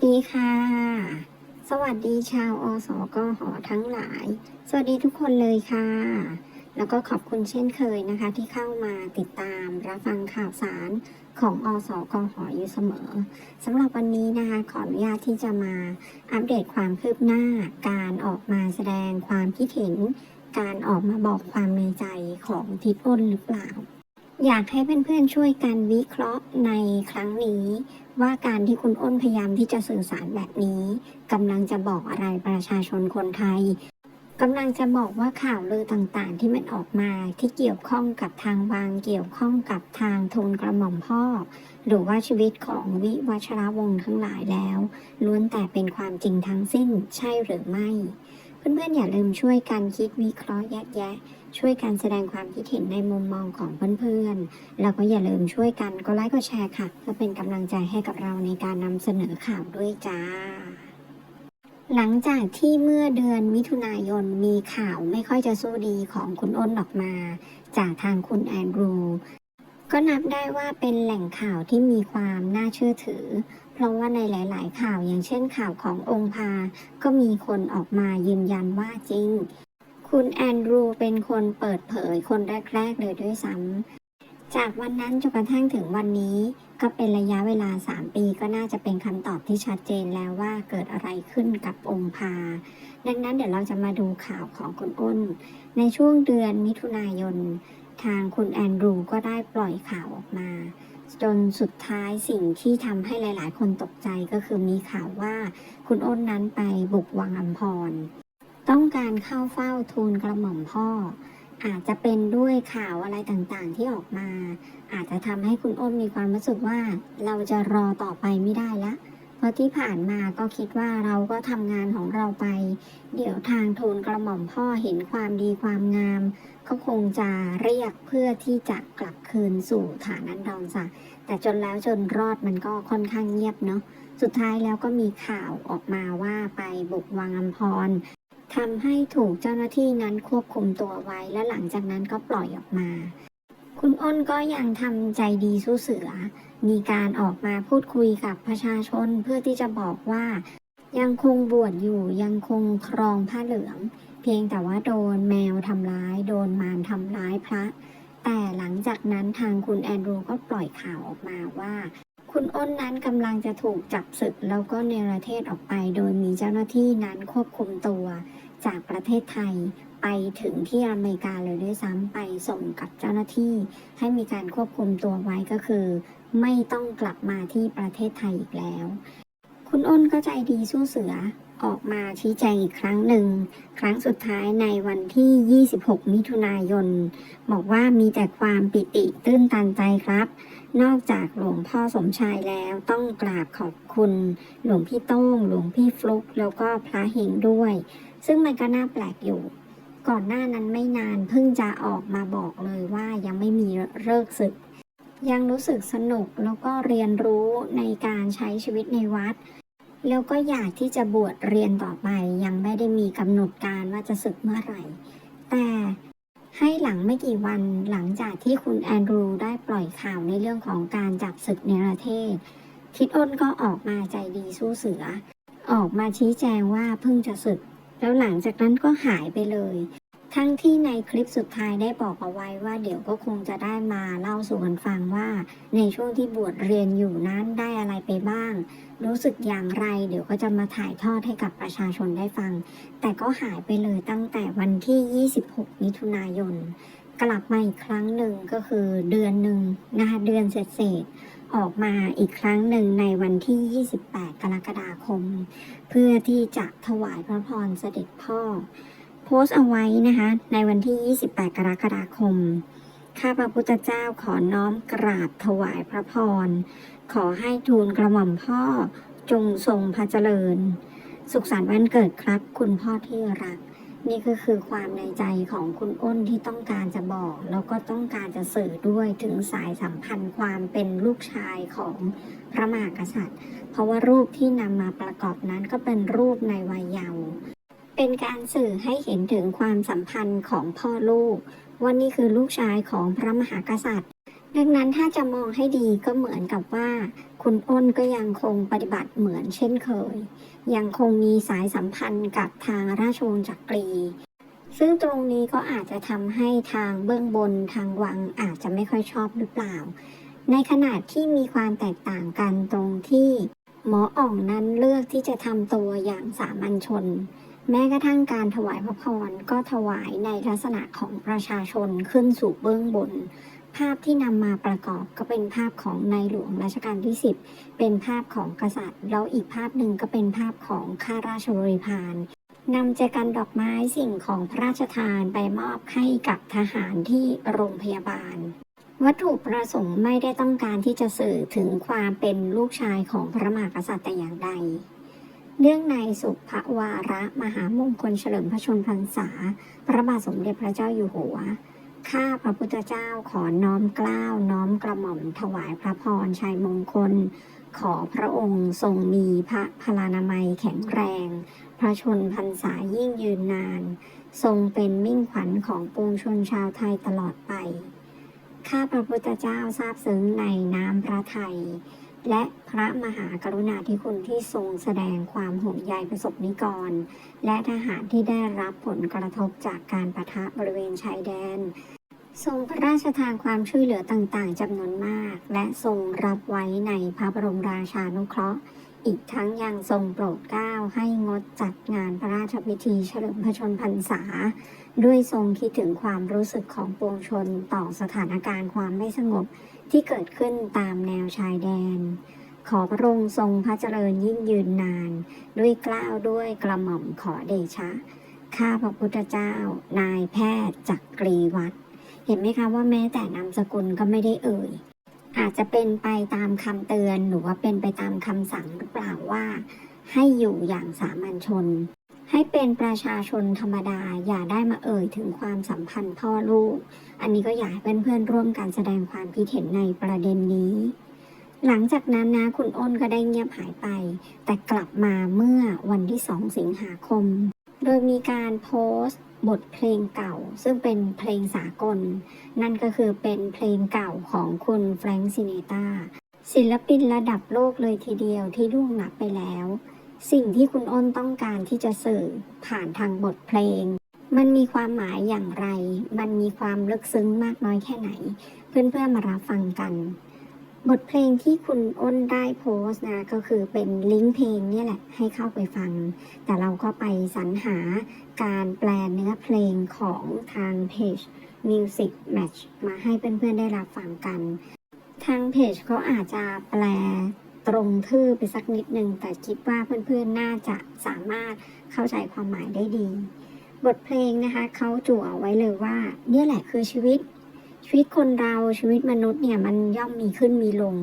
วัสดีค่ะ สวัสดีชาวอสกหอทั้งหลาย สวัสดีทุกคนเลยค่ะ แล้วก็ขอบคุณเช่นเคยนะคะ ที่เข้ามาติดตามรับฟังข่าวสารของอสกหออยู่เสมอสำหรับวันนี้นะคะ ขออนุญาตที่จะมาอัปเดตความคืบหน้า การออกมาแสดงความคิดเห็น การออกมาบอกความในใจของทิศอ้นหรือเปล่า อยากให้เพื่อนๆช่วยกันวิเคราะห์ในครั้งนี้ ว่าการที่คุณอ้นพยายามที่จะสื่อสารแบบนี้กำลังจะบอกอะไรประชาชนคนไทยกำลังจะบอกว่าข่าวลือต่างๆ ที่มันออกมาที่เกี่ยวข้องกับทางวางเกี่ยวข้องกับทางทุนกระหม่อมพ่อ หรือว่าชีวิตของวิวัชรวงศ์ทั้งหลายแล้วล้วนแต่เป็นความจริงทั้งสิ้นใช่หรือไม่ เพื่อนๆอย่าลืมช่วยกันคิดวิเคราะห์แยกแยะ ช่วยกันแสดงความคิดเห็นในมุมมองของเพื่อนๆ แล้วก็อย่าลืมช่วยกันก็ไลค์ก็แชร์ค่ะ เพื่อเป็นกำลังใจให้กับเราในการนำเสนอข่าวด้วยจ้า หลังจากที่เมื่อเดือนมิถุนายนมีข่าวไม่ค่อยจะสู้ดีของคุณอ้นออกมา จากทางคุณแอนดรูก็นับได้ว่าเป็นแหล่งข่าวที่มีความน่าเชื่อถือ เพราะว่าในหลาย ๆ ข่าวอย่างเช่นข่าวขององค์พา ก็มีคนออกมายืนยันว่าจริง คุณแอนดรูเป็นคนเปิดเผยคนแรกๆเลยด้วยซ้ำจากวันนั้นจนกระทั่งถึงวันนี้ ก็เป็นระยะเวลา 3 ปีก็น่าจะเป็นคำตอบที่ชัดเจนแล้วว่าเกิดอะไรขึ้นกับองค์พา ดังนั้นเดี๋ยวเราจะมาดูข่าวของคุณอ้น ในช่วงเดือนมิถุนายน ทางคุณแอนดรูก็ได้ปล่อยข่าวออกมาจนสุดท้ายสิ่งที่ทำให้หลาย ๆ คนตกใจก็คือมีข่าวว่าคุณอ้นนั้นไปบุกวังอัมพร ต้องการเข้าเฝ้าทูลกระหม่อมพ่อ อาจจะเป็นด้วยข่าวอะไรต่างๆ ที่ออกมา อาจจะทำให้คุณอ้นมีความรู้สึกว่าเราจะรอต่อไปไม่ได้ละเพราะที่ผ่านมาก็คิดว่าเราก็ทำงานของเราไป เดี๋ยวทางทูลกระหม่อมพ่อเห็นความดีความงาม ก็คงจะเรียกเพื่อที่จะกลับคืนสู่ฐานันดรศักดิ์แต่จนแล้วจนรอดมันก็ค่อนข้างเงียบเนาะสุดท้ายแล้วก็มีข่าวออกมาว่าไปบุกวังอัมพร ทำให้ถูกเจ้าหน้าที่นั้นควบคุมตัวไว้ และหลังจากนั้นก็ปล่อยออกมา คุณอ้นก็ยังทำใจดีสู้เสือ มีการออกมาพูดคุยกับประชาชนเพื่อที่จะบอกว่า ยังคงบวชอยู่ยังคงครองผ้าเหลือง เพียงแต่ว่าโดนแมวทำร้าย โดนมารทำร้ายพระ แต่หลังจากนั้นทางคุณแอนดรูก็ปล่อยข่าวออกมาว่าคุณอ้นนั้นกำลังจะถูกจับศึกแล้วก็เนรเทศออกไป โดยมีเจ้าหน้าที่นั้นควบคุมตัว จากประเทศไทยไปถึงที่อเมริกาเลยด้วยซ้ำไปส่งกับเจ้าหน้าที่ ให้มีการควบคุมตัวไว้ก็คือ ไม่ต้องกลับมาที่ประเทศไทยอีกแล้ว คุณอ้นก็ใจดีสู้เสือออกมาชี้แจงอีกครั้งหนึ่ง ครั้งสุดท้ายในวันที่ 26 มิถุนายน บอกว่ามีแต่ความปิติตื้นตันใจครับ นอกจากหลวงพ่อสมชายแล้วต้องกราบขอบคุณ หลวงพี่โต้ง หลวงพี่ฟลุก แล้วก็พระเฮงด้วย ซึ่งมันก็น่าแปลกอยู่ ก่อนหน้านั้นไม่นานเพิ่งจะออกมาบอกเลยว่ายังไม่มีเลิกศึก ยังรู้สึกสนุกแล้วก็เรียนรู้ในการใช้ชีวิตในวัด แล้วก็อยากที่จะบวชเรียนต่อไปยังไม่ได้มีกำหนดการว่าจะศึกเมื่อไหร่ แต่ให้หลังไม่กี่วันหลังจากที่คุณแอนดรูได้ปล่อยข่าวในเรื่องของการจับศึกในประเทศทิดอ้นก็ออกมาใจดีสู้เสือ ออกมาชี้แจงว่าเพิ่งจะศึก แล้วหลังจากนั้นก็หายไปเลย ทั้งที่ในคลิปสุดท้ายได้บอกเอาไว้ว่าเดี๋ยวก็คงจะได้มาเล่าสู่กันฟังว่า ในช่วงที่บวชเรียนอยู่นั้นได้อะไรไปบ้าง รู้สึกอย่างไร เดี๋ยวก็จะมาถ่ายทอดให้กับประชาชนได้ฟัง แต่ก็หายไปเลยตั้งแต่วันที่ 26 มิถุนายน กลับมาอีกครั้งหนึ่งก็คือเดือนหนึ่งนะคะเดือนเศษ ออกมาอีกครั้งหนึ่งในวันที่ 28 กรกฎาคม เพื่อที่จะถวายพระพรเสด็จพ่อ โพสต์เอาไว้นะคะในวันที่ 28 กรกฎาคม ข้าพระพุทธเจ้าขอน้อมกราบถวายพระพร ขอให้ทูลกระหม่อมพ่อจงทรงพระเจริญ สุขสันต์วันเกิดครับคุณพ่อที่รัก นี่ก็คือความในใจของคุณอ้นที่ต้องการจะบอก แล้วก็ต้องการจะสื่อด้วยถึงสายสัมพันธ์ความเป็นลูกชายของพระมหากษัตริย์ เพราะว่ารูปที่นำมาประกอบนั้นก็เป็นรูปในวัยเยาว์เป็นการสื่อให้เห็นถึงความสัมพันธ์ของพ่อลูกว่านี่คือลูกชายของพระมหากษัตริย์ ดังนั้นถ้าจะมองให้ดีก็เหมือนกับว่า คุณอ้นก็ยังคงปฏิบัติเหมือนเช่นเคย ยังคงมีสายสัมพันธ์กับทางราชวงศ์จักรี ซึ่งตรงนี้ก็อาจจะทำให้ทางเบื้องบนทางวังอาจจะไม่ค่อยชอบหรือเปล่า ในขณะที่มีความแตกต่างกันตรงที่หมออ่องนั้นเลือกที่จะทำตัวอย่างสามัญชน แม้กระทั่งการถวายพระพรก็ถวายในลักษณะของประชาชนขึ้นสู่เบื้องบน ภาพที่นำมาประกอบก็เป็นภาพของในหลวงรัชกาลที่ 10 เป็นภาพของกษัตริย์ แล้วอีกภาพหนึ่งก็เป็นภาพของข้าราชบริพารนำแจกันดอกไม้สิ่งของพระราชทานไปมอบให้กับทหารที่โรงพยาบาล วัตถุประสงค์ไม่ได้ต้องการที่จะสื่อถึงความเป็นลูกชายของพระมหากษัตริย์แต่อย่างใดเนื่องในสุภวาระมหามงคลเฉลิมพระชนมพรรษา พระบาทสมเด็จพระเจ้าอยู่หัว ข้าพระพุทธเจ้าขอน้อมกล้าวน้อมกระหม่อมถวายพระพรชัยมงคล ขอพระองค์ทรงมีพระพลานามัยแข็งแรง พระชนพรรษายิ่งยืนนาน ทรงเป็นมิ่งขวัญของปวงชนชาวไทยตลอดไป ข้าพระพุทธเจ้าทราบซึ้งในน้ำพระทัยและพระมหากรุณาธิคุณที่ทรงแสดงความห่วงใยประสบนิกร และทหารที่ได้รับผลกระทบจากการประทะบริเวณชายแดน ทรงพระราชทานความช่วยเหลือต่างๆจำนวนมาก และทรงรับไว้ในพระบรมราชานุเคราะห์ อีกทั้งยังทรงโปรดเกล้าให้งดจัดงานพระราชพิธีเฉลิมพระชนพรรษา ด้วยทรงคิดถึงความรู้สึกของปวงชนต่อสถานการณ์ความไม่สงบที่เกิดขึ้นตามแนวชายแดน ขอพระองค์ทรงพระเจริญยิ่งยืนนาน ด้วยเกล้าวด้วยกระหม่อมขอเดชะ ข้าพระพุทธเจ้า นายแพทย์จักรีวัฒน์ เห็นไหมคะว่าแม้แต่นามสกุลก็ไม่ได้เอ่ย อาจจะเป็นไปตามคำเตือนหรือว่าเป็นไปตามคำสั่งหรือเปล่าว่า ให้อยู่อย่างสามัญชน ให้เป็นประชาชนธรรมดาอย่าได้มาเอ่ยถึงความสัมพันธ์พ่อลูก อันนี้ก็อยากให้เพื่อนๆร่วมกันแสดงความคิดเห็นในประเด็นนี้หลังจากนั้นนะคุณอ้นก็ได้เงียบหายไป แต่กลับมาเมื่อวันที่ 2 สิงหาคม โดยมีการโพสต์ บทเพลงเก่า ซึ่งเป็นเพลงสากล นั่นก็คือเป็นเพลงเก่าของคุณแฟรงค์ซินเนตาศิลปินระดับโลกเลยทีเดียวที่ล่วงลับไปแล้ว สิ่งที่คุณอ้นต้องการที่จะสื่อผ่านทางบทเพลง มันมีความหมายอย่างไร มันมีความลึกซึ้งมากน้อยแค่ไหน เพื่อนๆมารับฟังกัน บทเพลงที่คุณอ้นได้โพสต์นะก็คือเป็นลิงก์เพลงเนี่ยแหละให้เข้าไปฟัง แต่เราก็ไปสรรหาการแปลเนื้อเพลงของทางเพจ Music Match มาให้เพื่อนๆได้รับฟังกัน ทางเพจเขาอาจจะแปลตรงทื่อไปสักนิดนึง แต่คิดว่าเพื่อนๆน่าจะสามารถเข้าใจความหมายได้ดี บทเพลงนะคะเขาจั่วเอาไว้เลยว่าเนี่ยแหละคือชีวิต ชีวิตคนเราชีวิตมนุษย์เนี่ยมันย่อมมีขึ้นมีลง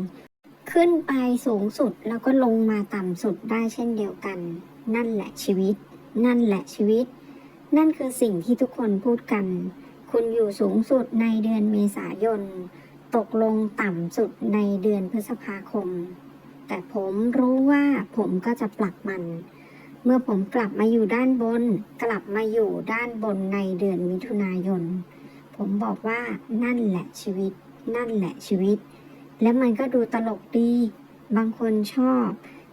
ขึ้นไปสูงสุดแล้วก็ลงมาต่ำสุดได้เช่นเดียวกัน นั่นแหละชีวิต นั่นแหละชีวิต นั่นคือสิ่งที่ทุกคนพูดกัน คุณอยู่สูงสุดในเดือนเมษายน ตกลงต่ำสุดในเดือนพฤษภาคม แต่ผมรู้ว่าผมก็จะปลักมัน เมื่อผมกลับมาอยู่ด้านบน กลับมาอยู่ด้านบนในเดือนมิถุนายน ผมบอกว่านั่นแหละชีวิต นั่นแหละชีวิต และมันก็ดูตลกดี บางคนชอบ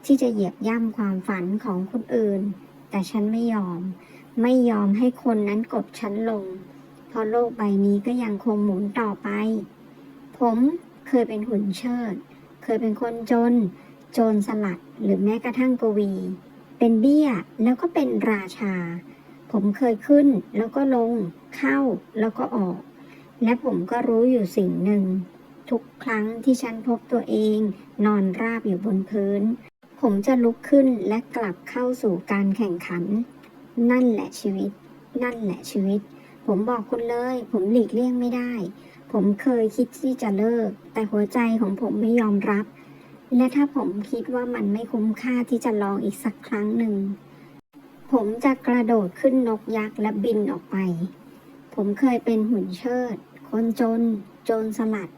ที่จะเหยียบย่ำความฝันของคนอื่น แต่ฉันไม่ยอม ไม่ยอมให้คนนั้นกดฉันลง เพราะโลกใบนี้ก็ยังคงหมุนต่อไป ผมเคยเป็นหุ่นเชิด เคยเป็นคนจน โจรสลัด หรือแม้กระทั่งกวี เป็นเบี้ยแล้วก็เป็นราชา ผมเคยขึ้นแล้วก็ลง เข้าแล้วก็ออก และผมก็รู้อยู่สิ่งหนึ่ง ทุกครั้งที่ฉันพบตัวเอง นอนราบอยู่บนพื้น ผมจะลุกขึ้นและกลับเข้าสู่การแข่งขัน นั่นแหละชีวิต นั่นแหละชีวิต ผมบอกคุณเลย ผมหลีกเลี่ยงไม่ได้ ผมเคยคิดที่จะเลิก แต่หัวใจของผมไม่ยอมรับ และถ้าผมคิดว่ามันไม่คุ้มค่าที่จะลองอีกสักครั้งหนึ่งผมจะกระโดดขึ้นนกยักษ์และบินออกไป ผมเคยเป็นหุ่นเชิด คนจน โจรสลัด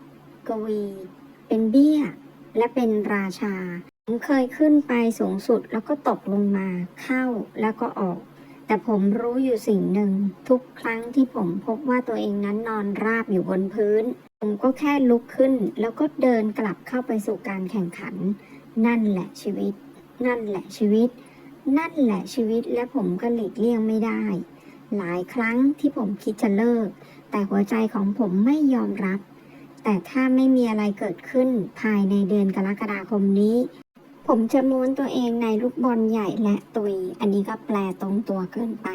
กวี เป็นเบี้ย และเป็นราชา ผมเคยขึ้นไปสูงสุดแล้วก็ตกลงมา เข้าแล้วก็ออก แต่ผมรู้อยู่สิ่งหนึ่ง ทุกครั้งที่ผมพบว่าตัวเองนั้นนอนราบอยู่บนพื้น ผมก็แค่ลุกขึ้น แล้วก็เดินกลับเข้าไปสู่การแข่งขัน นั่นแหละชีวิต นั่นแหละชีวิต นั่นแหละชีวิตและผมก็หลีกเลี่ยงไม่ได้ หลายครั้งที่ผมคิดจะเลิก แต่หัวใจของผมไม่ยอมรับ แต่ถ้าไม่มีอะไรเกิดขึ้นภายในเดือนกรกฎาคมนี้ ผมจะม้วนตัวเองในลูกบอลใหญ่และตุย อันนี้ก็แปลตรงตัวเกินไป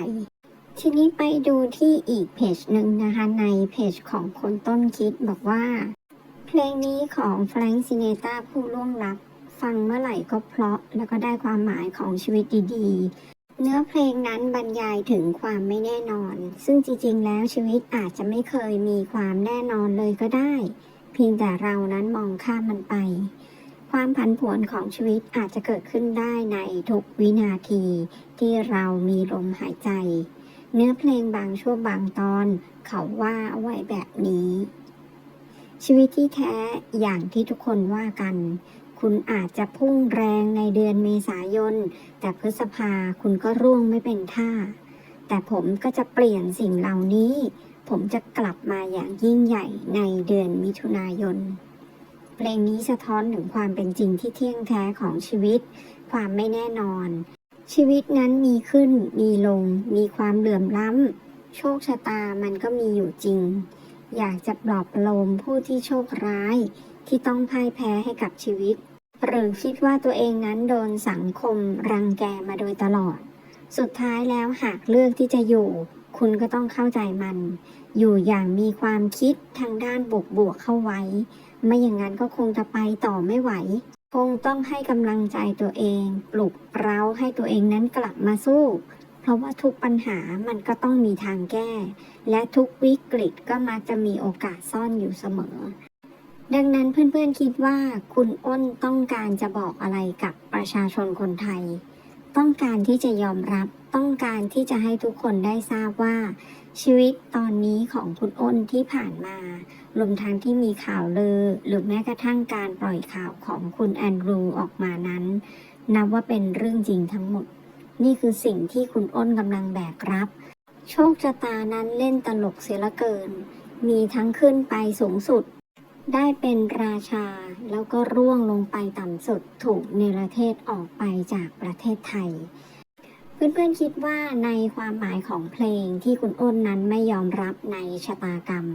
ทีนี้ไปดูที่อีกเพจหนึ่งนะคะในเพจของคนต้นคิดบอกว่า เพลงนี้ของแฟรงซิเนตาผู้ล่วงลับฟังเมื่อไหร่ก็เพราะแล้วก็ได้ความหมายของชีวิตดี เนื้อเพลงนั้นบรรยายถึงความไม่แน่นอน ซึ่งจริงๆ แล้วชีวิตอาจจะไม่เคยมีความแน่นอนเลยก็ได้ เพียงแต่เรานั้นมองข้ามมันไป ความผันผวนของชีวิตอาจจะเกิดขึ้นได้ในทุกวินาที ที่เรามีลมหายใจ เนื้อเพลงบางช่วงบางตอน เขาว่าเอาไว้แบบนี้ ชีวิตที่แท้อย่างที่ทุกคนว่ากัน คุณอาจจะพุ่งแรงในเดือนเมษายน แต่พฤษภาคุณก็ร่วงไม่เป็นท่า แต่ผมก็จะเปลี่ยนสิ่งเหล่านี้ ผมจะกลับมาอย่างยิ่งใหญ่ในเดือนมิถุนายน เพลงนี้สะท้อนถึงความเป็นจริงที่เที่ยงแท้ของชีวิต ความไม่แน่นอน ชีวิตนั้นมีขึ้น มีลง มีความเหลื่อมล้ำ โชคชะตามันก็มีอยู่จริง อยากจะปลอบประโลมผู้ที่โชคร้ายที่ต้องพ่ายแพ้ให้กับชีวิต หรือคิดว่าตัวเองนั้นโดนสังคมรังแกมาโดยตลอด สุดท้ายแล้วหากเลือกที่จะอยู่ คุณก็ต้องเข้าใจมัน อยู่อย่างมีความคิดทางด้านบวกบวกเข้าไว้ ไม่อย่างนั้นก็คงจะไปต่อไม่ไหว คงต้องให้กำลังใจตัวเอง ปลุกเร้าให้ตัวเองนั้นกลับมาสู้ เพราะว่าทุกปัญหามันก็ต้องมีทางแก้ และทุกวิกฤตก็มักจะมีโอกาสซ่อนอยู่เสมอ ดังนั้นเพื่อนๆคิดว่าคุณอ้นต้องการจะบอกอะไรกับประชาชนคนไทย ต้องการที่จะยอมรับ ต้องการที่จะให้ทุกคนได้ทราบว่า ชีวิตตอนนี้ของคุณอ้นที่ผ่านมารวมทั้งที่มีข่าวลือ หรือแม้กระทั่งการปล่อยข่าวของคุณแอนดรูออกมานั้น นับว่าเป็นเรื่องจริงทั้งหมด นี่คือสิ่งที่คุณอ้นกำลังแบกรับ โชคชะตานั้นเล่นตลกเสียละเกิน มีทั้งขึ้นไปสูงสุด ได้เป็นราชาแล้วก็ร่วงลงไปต่ำสุดถูกเนรเทศออกไปจากประเทศไทย เพื่อนๆคิดว่าในความหมายของเพลงที่คุณอ้นนั้นไม่ยอมรับในชะตากรรม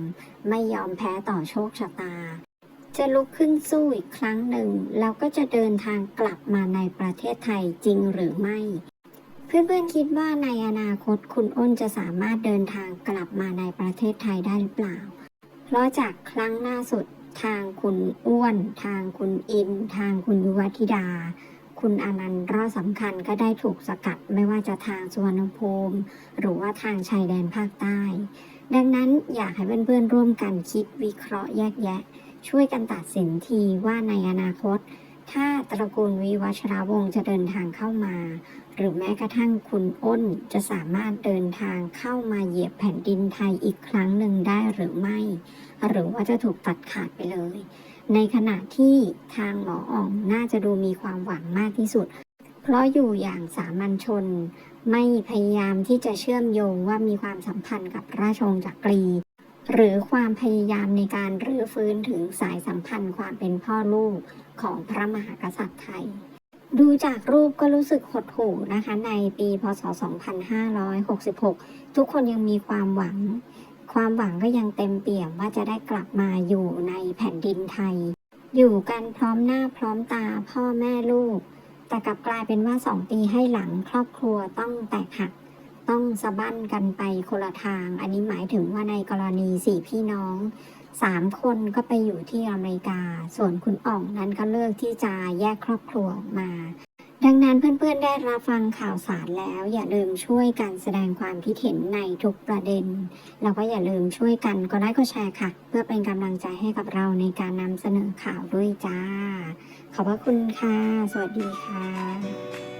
ไม่ยอมแพ้ต่อโชคชะตา จะลุกขึ้นสู้อีกครั้งหนึ่ง แล้วก็จะเดินทางกลับมาในประเทศไทยจริงหรือไม่เพื่อนๆคิดว่าในอนาคตคุณอ้นจะสามารถเดินทางกลับมาในประเทศไทยได้หรือเปล่า เพราะจากครั้งล่าสุด ทางคุณอ้วน ทางคุณอิน ทางคุณยุวธิดา คุณอนันต์รอดสำคัญก็ได้ถูกสกัดไม่ว่าจะทางสุวรรณภูมิ หรือว่าทางชายแดนภาคใต้ ดังนั้นอยากให้เพื่อนๆร่วมกันคิดวิเคราะห์แยกแยะ ช่วยกันตัดสินทีว่าในอนาคต ถ้าตระกูลวิวัชรวงศ์จะเดินทางเข้ามา หรือแม้กระทั่งคุณอ้นจะสามารถเดินทางเข้ามาเหยียบแผ่นดินไทยอีกครั้งหนึ่งได้หรือไม่ หรือว่าจะถูกตัดขาดไปเลย ในขณะที่ทางหมออ่องน่าจะดูมีความหวังมากที่สุด เพราะอยู่อย่างสามัญชน ไม่พยายามที่จะเชื่อมโยงว่ามีความสัมพันธ์กับราชวงศ์จักรีหรือความพยายามในการรื้อฟื้นถึงสายสัมพันธ์ความเป็นพ่อลูกของพระมหากษัตริย์ไทย ดูจากรูปก็รู้สึกหดหู่นะคะ ในปีพศ 2566 ทุกคนยังมีความหวัง ความหวังก็ยังเต็มเปี่ยมว่าจะได้กลับมาอยู่ในแผ่นดินไทย อยู่กันพร้อมหน้าพร้อมตาพ่อแม่ลูก แต่กลับกลายเป็นว่าสองปีให้หลังครอบครัวต้องแตกหัก ต้องสะบั้นกันไปคนละทาง อันนี้หมายถึงว่าในกรณีสี่พี่น้อง สามคนก็ไปอยู่ที่อเมริกา ส่วนคุณอ่องนั้นก็เลือกที่จะแยกครอบครัวออกมา ดังนั้นเพื่อนๆได้รับฟังข่าวสารแล้ว อย่าลืมช่วยกันแสดงความคิดเห็นในทุกประเด็น แล้วก็อย่าลืมช่วยกันก็ได้ก็แชร์ค่ะ เพื่อเป็นกำลังใจให้กับเราในการนำเสนอข่าวด้วยจ้า ขอบพระคุณค่ะ สวัสดีค่ะ